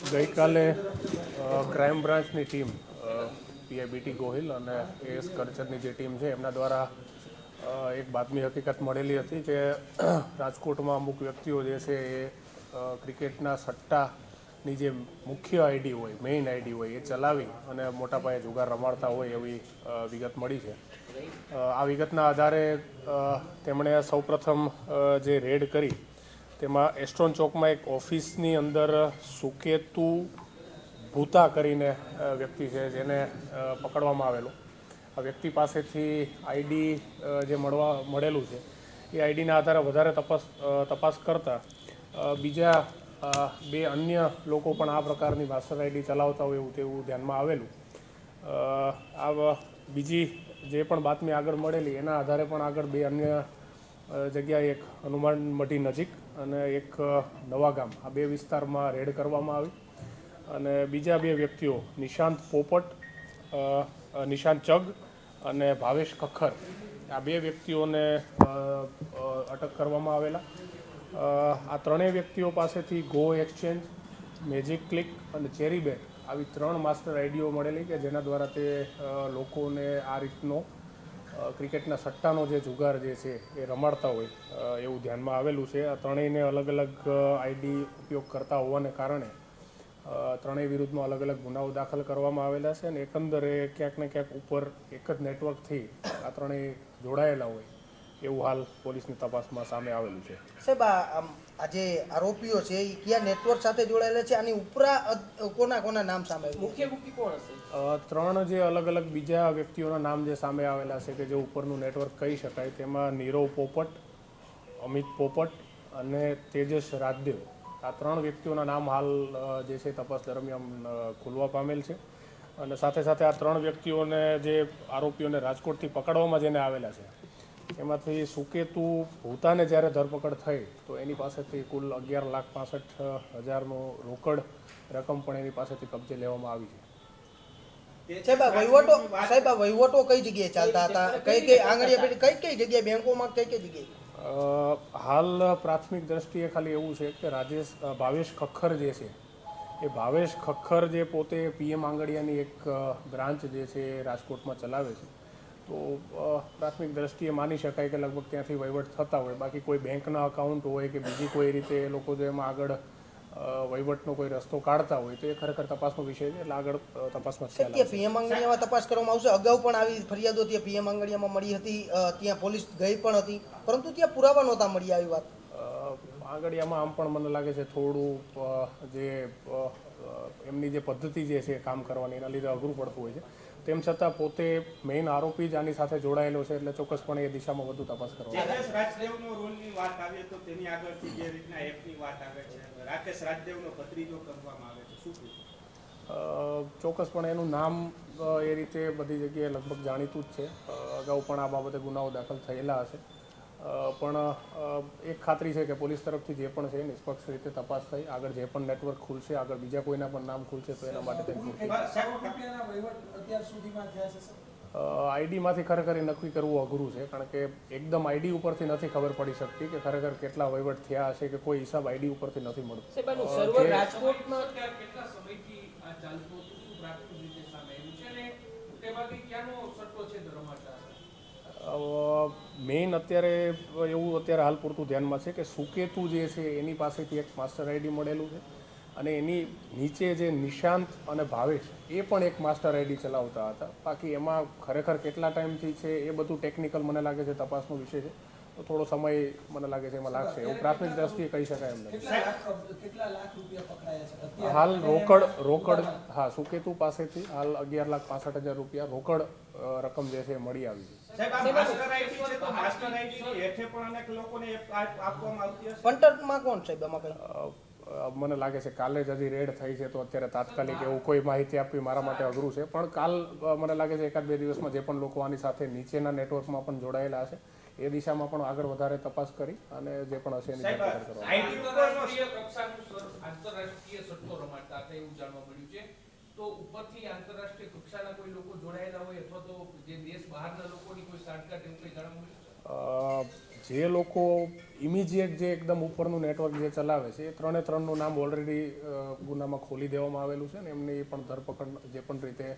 ગઈકાલે ક્રાઇમ બ્રાન્ચની ટીમ પીઆઈબીટી ગોહિલ અને એએસ કરચરની જે ટીમ છે, એમના દ્વારા એક બાતમી હકીકત મળેલી હતી કે રાજકોટમાં અમુક વ્યક્તિઓ જે છે એ ક્રિકેટના સટ્ટાની જે મુખ્ય આઈડી હોય મેઇન આઈડી હોય, એ ચલાવી અને મોટા પાયે જુગાર રમાડતા હોય એવી વિગત મળી છે. આ વિગતના આધારે તેમણે સૌપ્રથમ જે રેડ કરી તેમાં એસ્ટ્રોન ચોકમાં એક ઓફિસની અંદર સુકેતુ ભૂતા કરીને વ્યક્તિ છે જેને પકડવામાં આવેલો. આ વ્યક્તિ પાસેથી આઈડી જે મળવા, મળેલું છે, એ આઈડીના આધારે વધારે તપાસ તપાસ કરતાં બીજા બે અન્ય લોકો પણ આ પ્રકારની માસ્ટર આઈડી ચલાવતા હોય એવું તેવું ધ્યાનમાં આવેલું. આ બીજી જે પણ બાતમી આગળ મળેલી, એના આધારે પણ આગળ બે અન્ય જગ્યાએ એક હનુમાન મઢી નજીક અને એક નવાગામ નવા ગામ. આ બે વિસ્તારમાં રેડ કરવામાં આવી. અને બીજા બે વ્યક્તિઓ, નિશાંત પોપટ નિશાંત ચગ અને ભાવેશ કખર આ બે વ્યક્તિઓને અટક કરવામાં આવેલા. આ ત્રણેય વ્યક્તિઓ પાસેથી ગો એક્સચેન્જ મેજિક ક્લિક અને ચેરી બેટ આવી ત્રણ માસ્ટર આઈડીઓ મળેલી કે જેના દ્વારા તે લોકોને આ રીતનો ક્રિકેટના સટ્ટાનો જે જુગાર જે છે એ રમાડતા હોય એવું ધ્યાનમાં આવેલું છે. આ ત્રણેયને અલગ અલગ આઈડી ઉપયોગ કરતા હોવાને કારણે ત્રણેય વિરુદ્ધમાં અલગ અલગ ગુનાઓ દાખલ કરવામાં આવેલા છે અને એકંદરે ક્યાંક ને ક્યાંક ઉપર એક જ નેટવર્કથી આ ત્રણેય જોડાયેલા હોય, એવું હાલ પોલીસની તપાસમાં સામે આવેલું છે. સાહેબ આ જે આરોપીઓ છે એ કયા નેટવર્ક સાથે જોડાયેલા છે? આની ઉપરા કોના કોના નામ સામે મુખ્ય મુખ્ય કોણ હશે? ત્રણ જે અલગ અલગ બીજા વ્યક્તિઓના નામ જે સામે આવેલા છે કે જે ઉપરનું નેટવર્ક કહી શકાય તેમાં નીરવ પોપટ અમિત પોપટ અને તેજસ રાજદેવ આ ત્રણ વ્યક્તિઓના નામ હાલ જે છે તપાસ દરમિયાન ખુલવા પામેલ છે. અને સાથે સાથે આ ત્રણ વ્યક્તિઓને જે આરોપીઓને રાજકોટથી પકડવામાં જેને આવેલા છે. એમાંથી સુકેતુ ભૂતાને જ્યારે ધરપકડ થઈ તો એની પાસેથી કુલ અગિયાર લાખ પાસઠ હજારનો રોકડ રકમ પણ એની પાસેથી કબજે લેવામાં આવી છે. સાહેબ આ વહીવટો સાહેબ આ વહીવટો કઈ જગ્યાએ ચાલતા હતા? કઈ કઈ કઈ કઈ જગ્યાએ? બેંકોમાં કઈ કઈ જગ્યાએ? હાલ પ્રાથમિક દ્રષ્ટિએ ખાલી એવું છે કે રાજેશ ભાવેશ ખખર જે છે એ ભાવેશ ખખર જે પોતે પીએમ આંગડિયાની એક બ્રાન્ચ જે છે રાજકોટમાં ચલાવે છે. તો પ્રાથમિક દ્રષ્ટિએ માની શકાય કે લગભગ ત્યાંથી વહીવટ થતા હોય. બાકી કોઈ બેંકના અકાઉન્ટ હોય કે બીજી કોઈ રીતે એ લોકો જો એમાં આગળ વહીવટનો કોઈ રસ્તો કાઢતા હોય તો એ ખરેખર તપાસનો વિષય છે. એટલે આગળ તપાસમાં ખ્યાલ. પીએમ આંગણીયામાં તપાસ કરવામાં આવશે? અગાઉ પણ આવી ફરિયાદો ત્યાં પીએમ આંગણીયામાં મળી હતી ત્યાં પોલીસ ગઈ પણ હતી. પરંતુ ત્યાં પુરાવા નહોતા મળી આવી વાત. આંગળીયામાં આમ પણ મને લાગે છે થોડું જે એમની જે પદ્ધતિ જે છે કામ કરવાની એના લીધે અઘરું પડતું હોય છે. તેમ છતાં પોતે મેઇન આરોપી જ આની સાથે જોડાયેલો છે એટલે ચોક્કસપણે એ દિશામાં વધુ તપાસ કરવા રોલની વાત આવે તો તેની આગળથી જે રીતના એપની વાત આવે છે રાકેશ રાજદેવનો ભત્રીજો કરવામાં આવે છે શું ચોક્કસપણે એનું નામ એ રીતે બધી જગ્યાએ લગભગ જાણીતું જ છે. અગાઉ પણ આ બાબતે ગુનાઓ દાખલ થયેલા હશે. પણ એક ખાતરી છે કે પોલીસ તરફથી જે પણ છે નિષ્પક્ષ રીતે તપાસ થઈ. આગળ જે પણ નેટવર્ક ખુલશે આગળ બીજા કોઈના પણ નામ ખુલશે તો એના માટે આઈડીમાંથી ખરેખર એ નક્કી કરવું અઘરું છે કારણ કે એકદમ આઈડી ઉપરથી નથી ખબર પડી શકતી કે ખરેખર કેટલા વહીવટ થયા હશે કે કોઈ હિસાબ આઈડી ઉપરથી નથી મળતો સાહેબ આનું અ, સર્વર જે- રાજકોટમાં કેટલા સમયથી આ ચાલતું હતું શું પ્રાથમિક રીતે સામે આવ્યું છે અને મોટે ભાગે ક્યાંનો સટ્ટો છે રમાડતા મેઇન અત્યારે એવું અત્યારે હાલ પૂરતું ધ્યાનમાં છે કે સુકેતુ જે છે એની પાસેથી એક માસ્ટર આઈડી મળેલું છે અને એની નીચે જે નિશાંત અને ભાવેશ એ પણ એક માસ્ટર આઈડી ચલાવતા હતા. બાકી એમાં ખરેખર કેટલા ટાઈમથી છે એ બધું ટેકનિકલ મને લાગે છે તપાસનો વિષય છે. તો થોડો સમય મને લાગે છે એમાં લાગશે. એવું પ્રાથમિક દ્રષ્ટિએ કહી શકાય એમ નથી. હાલ રોકડ રોકડ હા સુકેતુ પાસેથી હાલ અગિયાર લાખ પાસઠ હજાર રૂપિયા રોકડ રકમ જે છે એ મળી આવી છે. મને લાગે છે કાલે જ હજી રેડ થઈ છે તો અત્યારે તાત્કાલિક એવું કોઈ માહિતી આપવી મારા માટે અઘરું છે. પણ કાલ મને લાગે છે એકાદ બે દિવસમાં જે પણ લોકો આની સાથે નીચેના નેટવર્કમાં પણ જોડાયેલા હશે એ દિશામાં પણ આગળ વધારે તપાસ કરી અને જે પણ હશે એની આંતરરાષ્ટ્રીય કક્ષાનું આંતરરાષ્ટ્રીય સટ્ટો રમાડતા હતા એવું જાણવા મળ્યું. છે તો ઉપરથી આંતરરાષ્ટ્રીય કક્ષાના કોઈ લોકો જોડાયેલા હોય અથવા તો જે દેશ બહારના લોકોની કોઈ સાંઠગાંઠ એવું કંઈ જાણવા મળ્યું જે લોકો ઇમિજિએટ જે એકદમ ઉપરનું નેટવર્ક જે ચલાવે છે એ ત્રણે ત્રણનું નામ ઓલરેડી ગુનામાં ખોલી દેવામાં આવેલું છે ને એમની પણ ધરપકડ જે પણ રીતે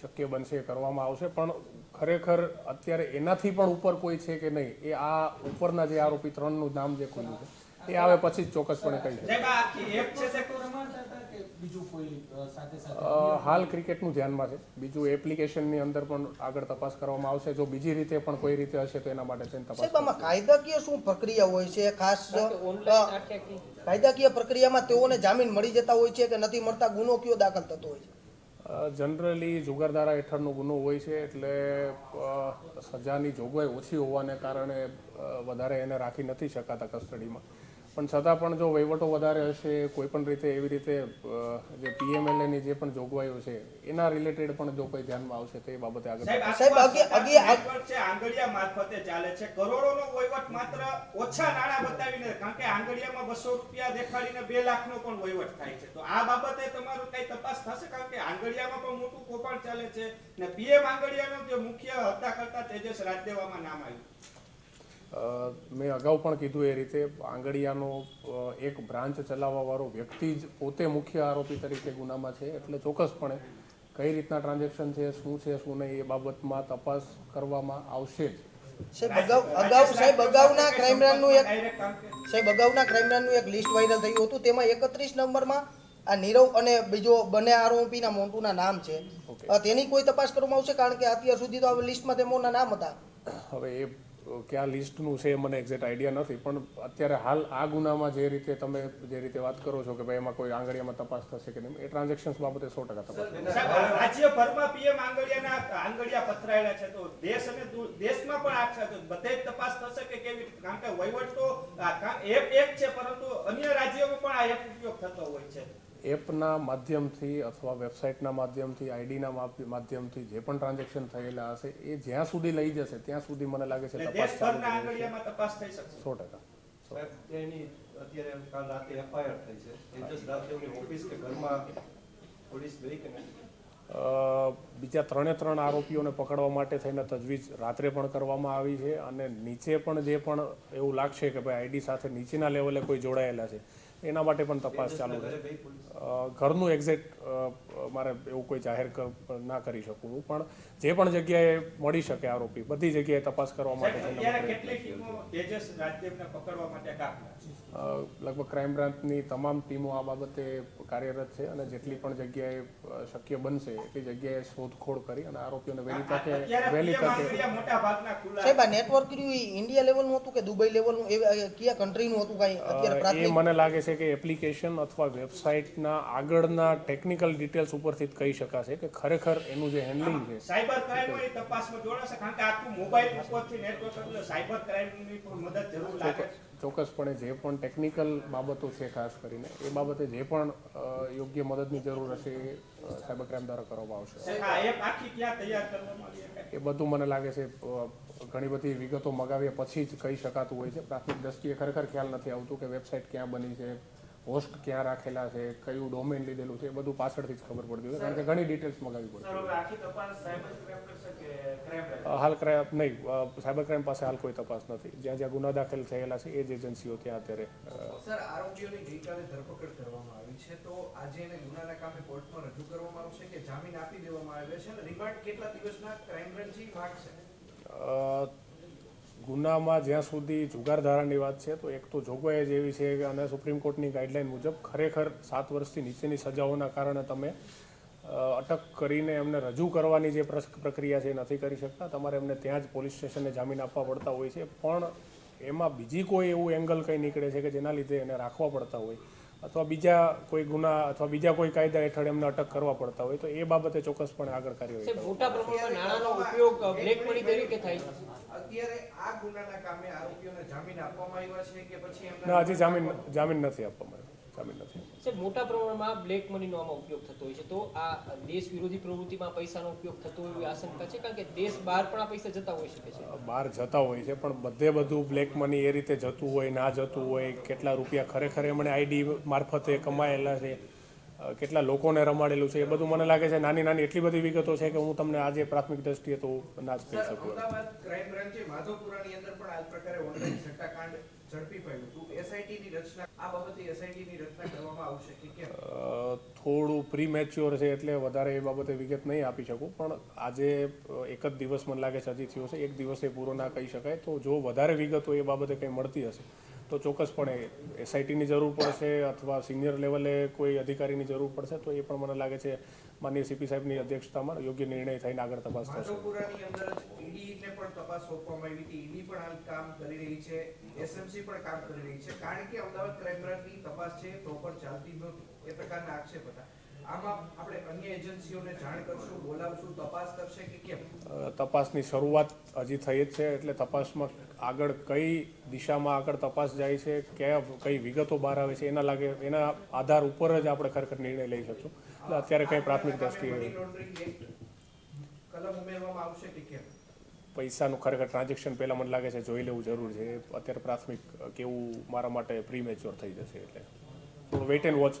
શક્ય બનશે એ કરવામાં આવશે. પણ ખરેખર અત્યારે એનાથી પણ ઉપર કોઈ છે કે નહીં એ આ ઉપરના જે આરોપી ત્રણનું નામ જે ખોલ્યું છે એ આવે પછી જ ચોક્કસપણે કહી શકાય. હાલ ક્રિકેટનું ધ્યાનમાં છે. બીજું એપ્લિકેશનની અંદર પણ આગળ તપાસ કરવામાં આવશે. જો બીજી રીતે પણ કોઈ રીતે હશે તો એના માટે થઈને તપાસ આમાં કાયદાકીય શું પ્રક્રિયા હોય છે? ખાસ કાયદાકીય પ્રક્રિયામાં તેઓને જામીન મળી જતા હોય છે કે નથી મળતા? ગુનો કયો દાખલ થતો હોય છે? જનરલી જુગારધારા હેઠળનો ગુનો હોય છે એટલે સજાની જોગવાઈ ઓછી હોવાને કારણે વધારે એને રાખી નથી શકાતા કસ્ટડીમાં પણ છતાં પણ જો વહીવટો વધારે હશે કોઈ પણ રીતે એવી રીતે જે પીએમએલએની જે પણ જોગવાઈઓ છે એના રિલેટેડ પણ જો કોઈ ધ્યાનમાં આવશે તો એ બાબતે આગળ સાહેબ છે આંગળિયા મારફતે ચાલે છે. કરોડોનો વહીવટ માત્ર ઓછા નાણાં બતાવીને કારણ કે આંગળિયામાં બસો રૂપિયા દેખાડીને બે લાખનો પણ વહીવટ થાય છે. તો આ બાબતે તમારું કઈ તપાસ થશે? કારણ કે આંગળિયામાં પણ મોટું કૌભાંડ ચાલે છે ને પીએમ આંગળિયાનો જે મુખ્ય હતા કરતા તેજસ રાજદેવામાં નામ આવ્યું. મેં અગાઉ પણ કીધું એ રીતે આંગળિયાનો એક બ્રાન્ચ ચલાવવાવાળો વ્યક્તિ જ પોતે મુખ્ય આરોપી તરીકે ગુનામાં છે એટલે ચોક્કસપણે કઈ રીતના ટ્રાન્ઝેક્શન છે શું છે શું નહીં એ બાબતમાં તપાસ કરવામાં આવશે જ. સાહેબ અગાઉ સાહેબ અગાઉના ક્રાઇમ બ્રાન્ચનું એક સાહેબ અગાઉના ક્રાઇમ બ્રાન્ચનું એક લિસ્ટ વાયરલ થયું હતું તેમાં એકત્રીસ નંબરમાં આ નીરવ અને બીજો બંને આરોપીના મોન્ટુના નામ છે. તેની કોઈ તપાસ કરવામાં આવશે? કારણ કે અત્યાર સુધી તો આ લિસ્ટમાં તેમના નામ હતા. હવે એ કયા લિસ્ટનું છે મને એક્ઝેક્ટ આઈડિયા નથી, પણ અત્યારે હાલ આ ગુનામાં જે રીતે તમે જે રીતે વાત કરો છો કે ભાઈ એમાં કોઈ આંગળીયામાં તપાસ થશે કે નહીં, એ ટ્રાન્ઝેક્શન્સ બાબતે સો ટકા તપાસ રાજ્યભરમાં પીએમ આંગળીયાના આંગળીયા પથરાયેલા છે, તો દેશ અને દેશમાં પણ આ છે, તો બધે જ તપાસ થશે કે કેવી રીતે? કારણ કે વહીવટ તો એપ એક છે, પરંતુ અન્ય રાજ્યોમાં પણ આ એપ ઉપયોગ થતો હોય છે. એપના માધ્યમથી અથવા વેબસાઇટના માધ્યમથી આઈડીના માધ્યમથી જે પણ ટ્રાન્ઝેક્શન થયેલા હશે એ જ્યાં સુધી લઈ જશે ત્યાં સુધી મને લાગે છે તપાસ ચાલુ દેશભરના રહેશે. આંગળીયામાં તપાસ થઈ શકશે. સો ટકા. સાહેબ અત્યારે કાલ રાતે એફઆઈઆર થઈ છે. તેજસ રાવદેવની ઓફિસ કે ઘરમાં પોલીસ ગઈ કે નહીં? બીજા ત્રણે ત્રણ આરોપીઓને પકડવા માટે થઈને તજવીજ રાત્રે પણ કરવામાં આવી છે અને નીચે પણ જે પણ એવું લાગશે કે ભાઈ આઈડી સાથે નીચેના લેવલે કોઈ જોડાયેલા છે એના માટે પણ તપાસ ચાલુ અ, ઘરનું એક્ઝેક્ટ મારે એવું કોઈ જાહેર ના કરી શકું હું પણ જે પણ જગ્યાએ મળી શકે આરોપી બધી જગ્યાએ તપાસ કરવા માટે સાહેબ, થઈને અત્યારે અમે પ્રયત્ન કેટલી ટીમો તેજસ રાજદેવને પકડવા માટે કામ અ, લગભગ ક્રાઇમ બ્રાન્ચની તમામ ટીમો આ બાબતે કાર્યરત છે અને જેટલી પણ જગ્યાએ શક્ય બનશે એટલી જગ્યાએ શોધખોળ કરી અને આરોપીઓને વહેલી તકે વહેલી તકે સાહેબ આ નેટવર્ક રહ્યું ઇન્ડિયા લેવલનું હતું કે દુબઈ લેવલનું એ કયા કન્ટ્રીનું હતું કાંઈ? અત્યારે મને લાગે છે કે એપ્લિકેશન અથવા વેબસાઇટના આગળના ટેકનિકલ ડિટેલ્સ ઉપરથી કહી શકાશે કે ખરેખર એનું જે હેન્ડલિંગ છે સાયબર ક્રાઇમની તપાસમાં જોડાશે કારણ કે આખું મોબાઈલ ઉપરથી નેટવર્ક એટલે સાયબર ક્રાઇમની મદદ જરૂર લાગે છે. ચોક્કસપણે જે પણ ટેકનિકલ બાબતો છે ખાસ કરીને એ બાબતે જે પણ યોગ્ય મદદની જરૂર હશે એ સાયબર ક્રાઇમ દ્વારા કરવામાં આવશે? એ બધું મને લાગે છે ઘણી બધી વિગતો મગાવ્યા પછી જ કહી શકાતું હોય છે પ્રાથમિક દ્રષ્ટિએ ખરેખર ખ્યાલ નથી આવતું કે વેબસાઇટ ક્યાં બની છે હોસ્ટ ક્યાં રાખેલા છે કયું ડોમેન લીધેલું છે એ બધું પાછળથી જ ખબર પડતી હોય કારણ કે ઘણી ડિટેલ્સ મગાવી પડતી હાલ ક્રાઇમ નહીં સાયબર ક્રાઇમ પાસે હાલ કોઈ તપાસ નથી. જ્યાં જ્યાં ગુના દાખલ થયેલા છે એ જ એજન્સીઓ ત્યાં અત્યારે સર આરોપીઓની ગઈકાલે ધરપકડ કરવામાં આવી છે તો આજે એને ગુનાના કામે કોર્ટમાં રજૂ કરવામાં આવશે કે જામીન આપી દેવામાં આવ્યો છે અને રિમાન્ડ કેટલા દિવસના ક્રાઇમ બ્રાન્ચની માંગ અ, ગુનામાં જ્યાં સુધી જુગાર ધારાની વાત છે, તો એક તો જોગવાઈ જ એવી છે અને સુપ્રીમ કોર્ટની ગાઈડલાઈન મુજબ ખરેખર સાત વર્ષથી નીચેની સજાઓના કારણે તમે અટક કરીને એમને રજૂ કરવાની જે પ્રક્રિયા છે એ નથી કરી શકતા. તમારે એમને ત્યાં જ પોલીસ સ્ટેશને જામીન આપવા પડતા હોય છે. પણ એમાં બીજી કોઈ એવું એંગલ કંઈ નીકળે છે કે જેના લીધે એને રાખવા પડતા હોય? અથવા બીજા કોઈ ગુના અથવા બીજા કોઈ કાયદા હેઠળ એમને અટક કરવા પડતા હોય તો એ બાબતે ચોક્કસપણે આગળ કાર્યવાહી હોય મોટા પ્રમાણમાં નાણાંનો ઉપયોગ બ્લેક મની તરીકે થાય છે. અત્યારે આ ગુનાના કામે આરોપીઓને જામીન આપવામાં આવ્યા છે કે પછી એમના ના હજી જામીન જામીન નથી આપવામાં આવ્યો. જામીન નથી સાહેબ મોટા પ્રમાણમાં બ્લેક મનીનો આમાં ઉપયોગ થતો હોય છે. તો આ દેશ વિરોધી પ્રવૃત્તિમાં પૈસાનો ઉપયોગ થતો હોય એવી આશંકા છે? કારણ કે દેશ બહાર પણ આ પૈસા જતા હોઈ શકે છે. બહાર જતા હોય છે પણ બધે બધું બ્લેક મની એ રીતે જતું હોય ના જતું હોય કેટલા રૂપિયા ખરેખર એમણે આઈડી મારફતે કમાયેલા છે કેટલા લોકોને રમાડેલું છે એ બધું મને લાગે છે નાની નાની એટલી બધી વિગતો છે કે હું તમને આજે પ્રાથમિક દ્રષ્ટિએ તો ના જ કહી શકું ક્રાઇમ બ્રાન્ચે માધવપુરાની અંદર પણ આ પ્રકારે ઓનલાઈન સટ્ટાકાંડ ઝડપી પડ્યું હતું. એસઆઈટી ની રચના થોડું પ્રી મેચ્યોર છે એટલે વધારે એ બાબતે વિગત નહીં આપી શકું, પણ આજે એક જ દિવસ મને લાગે છે હજી થયો છે. એક દિવસે પૂરો ના કહી શકાય. તો જો વધારે વિગતો એ બાબતે કંઈ મળતી હશે, તો ચોક્કસપણે એસઆઈટીની જરૂર પડશે અથવા સિનિયર લેવલે કોઈ અધિકારીની જરૂર પડશે, તો એ પણ મને લાગે છે માનનીય સીપી સાહેબની અધ્યક્ષતામાં યોગ્ય નિર્ણય થઈને આગળ તપાસ થશે. માધવપુરાની અંદર જ ઈડી ને પણ તપાસ સોંપવામાં આવી હતી. ઈડી પણ હાલ કામ કરી રહી છે. એસએમસી પણ કામ કરી રહી છે. કારણ કે અમદાવાદ ક્રાઇમ બ્રાન્ચની તપાસ છે પ્રોપર ચાલતી નહોતી એ પ્રકારના આક્ષેપ હતા. આમાં આપણે અન્ય એજન્સીઓને જાણ કરશું બોલાવશું તપાસ કરશે કે કેમ? અ, તપાસની શરૂઆત હજી થઈ જ છે એટલે તપાસમાં આગળ કઈ દિશામાં આગળ તપાસ જાય છે કયા કઈ વિગતો બહાર આવે છે એના લાગે એના આધાર ઉપર જ આપણે ખરેખર નિર્ણય લઈ શકશું. અત્યારે કંઈ પ્રાથમિક દ્રષ્ટિએ પૈસાનું ખરેખર ટ્રાન્ઝેક્શન પહેલાં મને લાગે છે જોઈ લેવું જરૂર છે. અત્યારે પ્રાથમિક કેવું મારા માટે પ્રી મેચ્યોર થઈ જશે એટલે. થોડું વેઇટ એન્ડ વોચ